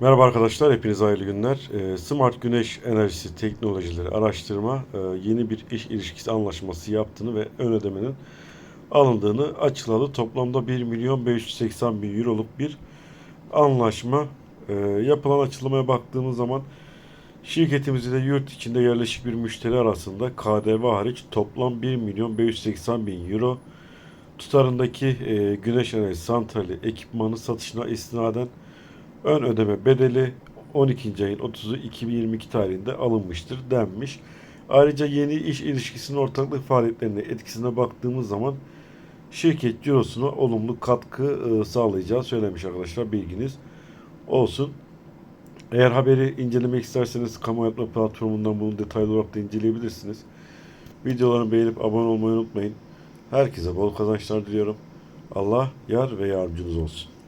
Merhaba arkadaşlar, hepinize hayırlı günler. Ee, Smart Güneş Enerjisi Teknolojileri Araştırma e, yeni bir iş ilişkisi anlaşması yaptığını ve ön ödemenin alındığını açıkladı. Toplamda 1 milyon 580 bin euroluk bir anlaşma. Ee, Yapılan açıklamaya baktığımız zaman şirketimiz ile yurt içinde yerleşik bir müşteri arasında KDV hariç toplam 1 milyon 580 bin euro tutarındaki e, güneş enerji santrali ekipmanı satışına istinaden Ön ödeme bedeli 12. ayın 30'u 2022 tarihinde alınmıştır denmiş. Ayrıca yeni iş ilişkisinin ortaklık faaliyetlerine etkisine baktığımız zaman şirket cirosuna olumlu katkı e, sağlayacağı söylemiş arkadaşlar bilginiz olsun. Eğer haberi incelemek isterseniz kamu yatma platformundan bunu detaylı olarak da inceleyebilirsiniz. Videolarını beğenip abone olmayı unutmayın. Herkese bol kazançlar diliyorum. Allah yar ve yardımcınız olsun.